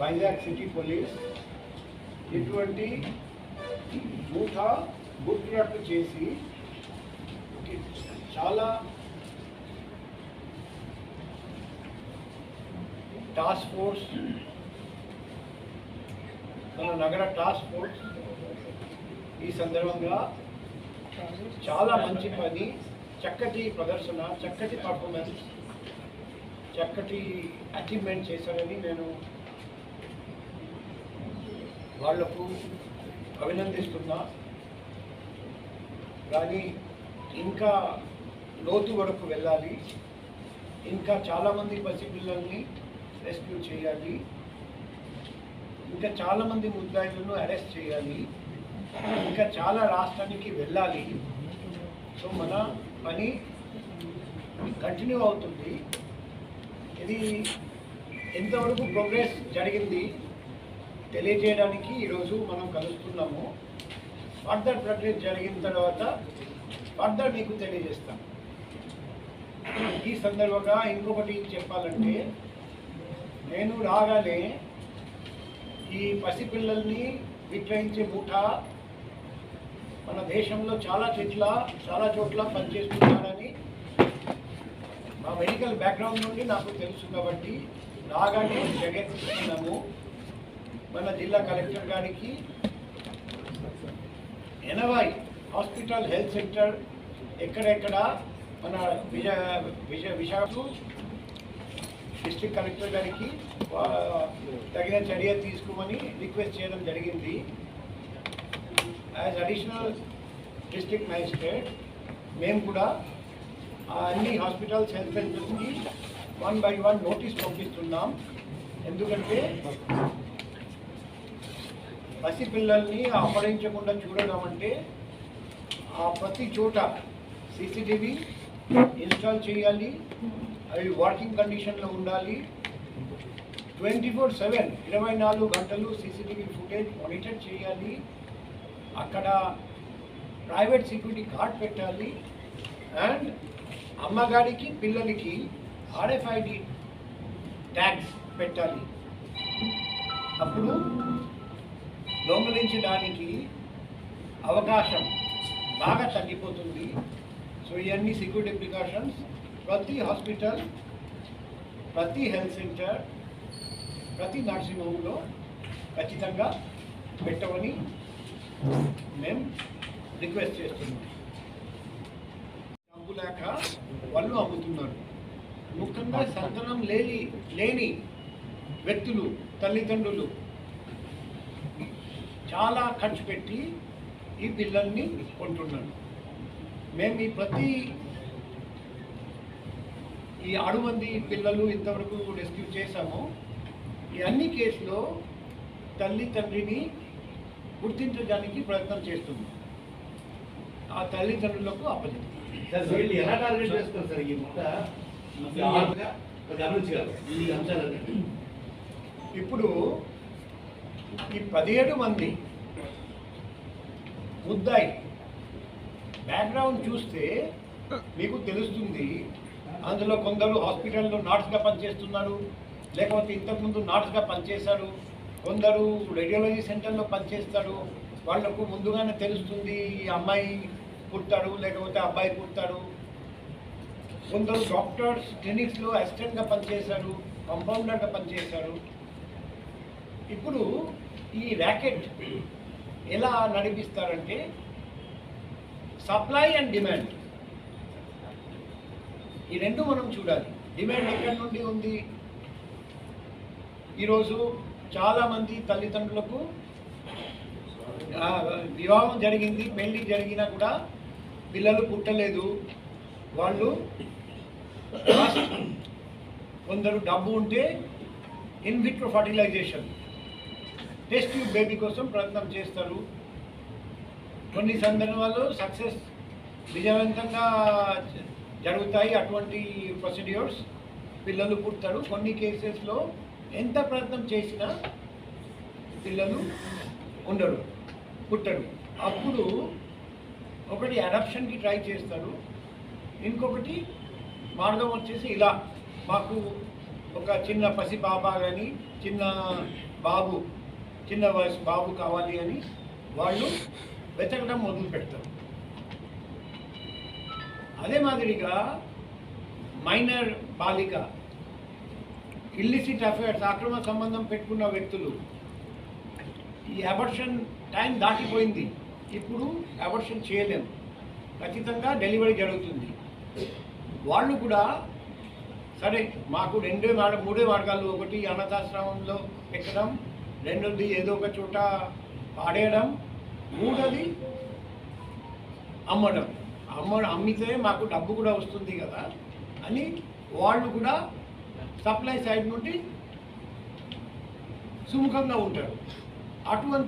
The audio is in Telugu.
వైజాగ్ సిటీ పోలీస్ ఇటువంటి మూఠ గుట్టునట్టు చేసి చాలా టాస్క్ ఫోర్స్ మన నగర టాస్క్ ఫోర్స్ ఈ సందర్భంగా చాలా మంచి పని చక్కటి ప్రదర్శన చక్కటి పర్ఫార్మెన్స్ చక్కటి అచీవ్మెంట్ చేశారని నేను వాళ్ళకు అభినందిస్తున్నా. కానీ ఇంకా లోతు వరకు వెళ్ళాలి. ఇంకా చాలామంది పసిపిల్లల్ని రెస్క్యూ చేయాలి. ఇంకా చాలామంది ముద్దాయిలను అరెస్ట్ చేయాలి. ఇంకా చాలా రాష్ట్రానికి వెళ్ళాలి. సో మన పని కంటిన్యూ అవుతుంది. ఇది ఎంతవరకు ప్రోగ్రెస్ జరిగింది? తెలియజేయడానికి ఈరోజు మనం కలుస్తున్నాము. ఫర్దర్ ప్రక్రియ జరిగిన తర్వాత ఫర్దర్ మీకు తెలియజేస్తాను. ఈ సందర్భంగా ఇంకొకటి చెప్పాలంటే నేను రాగానే ఈ పసిపిల్లల్ని విక్రయించే ముఠా మన దేశంలో చాలా చెట్ల చాలా చోట్ల పనిచేస్తున్నారని మా మెడికల్ బ్యాక్గ్రౌండ్ నుండి నాకు తెలుసు కాబట్టి రాగానే జగత్తున్నాము మన జిల్లా కలెక్టర్ గారికి ఎనభై హాస్పిటల్ హెల్త్ సెంటర్ ఎక్కడెక్కడ మన విజయ విజయ విశాఖ డిస్ట్రిక్ట్ కలెక్టర్ గారికి వా- తగిన చర్య తీసుకోమని రిక్వెస్ట్ చేయడం జరిగింది యాజ్ అడిషనల్ డిస్ట్రిక్ట్ మ్యాజిస్ట్రేట్ మేము కూడా ఆ అన్ని hospitals health సెంటర్స్కి one by one notice పంపిస్తున్నాం ఎందుకంటే పసిపిల్లల్ని అపహరించకుండా చూడడం అంటే ఆ ప్రతి చోట సీసీటీవీ ఇన్స్టాల్ చేయాలి అవి వర్కింగ్ కండిషన్లో ఉండాలి. ట్వంటీ ఫోర్ సెవెన్ ఇరవై నాలుగు గంటలు సీసీటీవీ ఫుటేజ్ మానిటర్ చేయాలి. అక్కడ ప్రైవేట్ సెక్యూరిటీ గార్డ్ పెట్టాలి. అండ్ అమ్మగారికి పిల్లలకి ఆర్ఎఫ్ఐడి ట్యాగ్స్ పెట్టాలి. అప్పుడు దొంగలించడానికి అవకాశం బాగా తగ్గిపోతుంది. సో ఇవన్నీ సెక్యూరిటీ ప్రికాషన్స్ ప్రతి హాస్పిటల్ ప్రతి హెల్త్ సెంటర్ ప్రతి నర్సింగ్ హోమ్లో ఖచ్చితంగా పెట్టమని మేము రిక్వెస్ట్ చేస్తున్నాం. డబ్బు లేక వాళ్ళు అమ్ముతున్నారు. ముఖ్యంగా సంతానం లేని లేని వ్యక్తులు తల్లిదండ్రులు చాలా ఖర్చు పెట్టి ఈ పిల్లల్ని కొంటున్నారు మేము ఈ ప్రతి ఈ ఆరు మంది పిల్లలు ఇంతవరకు రెస్క్యూ చేశాము. ఈ అన్ని కేసులో తల్లి తండ్రిని గుర్తించడానికి ప్రయత్నం చేస్తున్నాం. ఆ తల్లిదండ్రులకు అప్పచెప్తాం. ఎలా టార్గెట్ చేస్తారు సార్ ఈ ముక్క గమనించగలరు ఈ అంశాలన్నీ ఇప్పుడు ఈ పదిహేడు మంది ముద్దాయి. బ్యాక్గ్రౌండ్ చూస్తే మీకు తెలుస్తుంది అందులో కొందరు హాస్పిటల్లో నర్స్గా పనిచేస్తున్నారు లేకపోతే ఇంతకుముందు నార్స్గా పనిచేశారు కొందరు రేడియాలజీ సెంటర్లో పనిచేస్తారు వాళ్ళకు ముందుగానే తెలుస్తుంది ఈ అమ్మాయి పుట్టాడు లేకపోతే అబ్బాయి పుట్టాడు. కొందరు డాక్టర్స్ క్లినిక్స్లో అసిస్టెంట్గా పనిచేశారు కంపౌండర్గా పనిచేశారు. ఇప్పుడు ఈ ర్యాకెట్ ఎలా నడిపిస్తారంటే సప్లై అండ్ డిమాండ్ ఈ రెండు మనం చూడాలి. డిమాండ్ ఎక్కడి నుండి ఉంది? ఈరోజు చాలామంది తల్లిదండ్రులకు వివాహం జరిగింది పెళ్ళి జరిగినా కూడా పిల్లలు పుట్టలేదు. వాళ్ళు కొందరు డబ్బు ఉంటే in vitro fertilisation test tube baby కోసం ప్రయత్నం చేస్తారు. కొన్ని సందర్భాల్లో సక్సెస్ విజయవంతంగా జరుగుతాయి అటువంటి ప్రొసీడ్యూర్స్. పిల్లలు పుడతారు. కొన్ని కేసెస్లో ఎంత ప్రయత్నం చేసినా పిల్లలు ఉండరు పుట్టరు. అప్పుడు ఒకటి అడాప్షన్కి ట్రై చేస్తారు. ఇంకొకటి మార్గం వచ్చేసి ఇలా. మాకు ఒక చిన్న పసి బాబా కానీ చిన్న బాబు చిన్న వయసు బాబు కావాలి అని వాళ్ళు వెతకడం మొదలు పెడతారు. అదే మాదిరిగా మైనర్ బాలిక ఇల్లిసిట్ అఫేర్స్ అక్రమ సంబంధం పెట్టుకున్న వ్యక్తులు ఈ అబర్షన్ టైం దాటిపోయింది. ఇప్పుడు అబర్షన్ చేయలేం. ఖచ్చితంగా డెలివరీ జరుగుతుంది. వాళ్ళు కూడా సరే మాకు రెండే మార్గ మూడే మార్గాలు ఒకటి అనాథాశ్రమంలో పెట్టడం రెండోది ఏదో ఒక చోట పాడేయడం మూడోది అమ్మడం. అమ్మ అమ్మితే మాకు డబ్బు కూడా వస్తుంది కదా అని వాళ్ళు కూడా సప్లై సైడ్ నుండి సుముఖంగా ఉంటారు. అటువంటి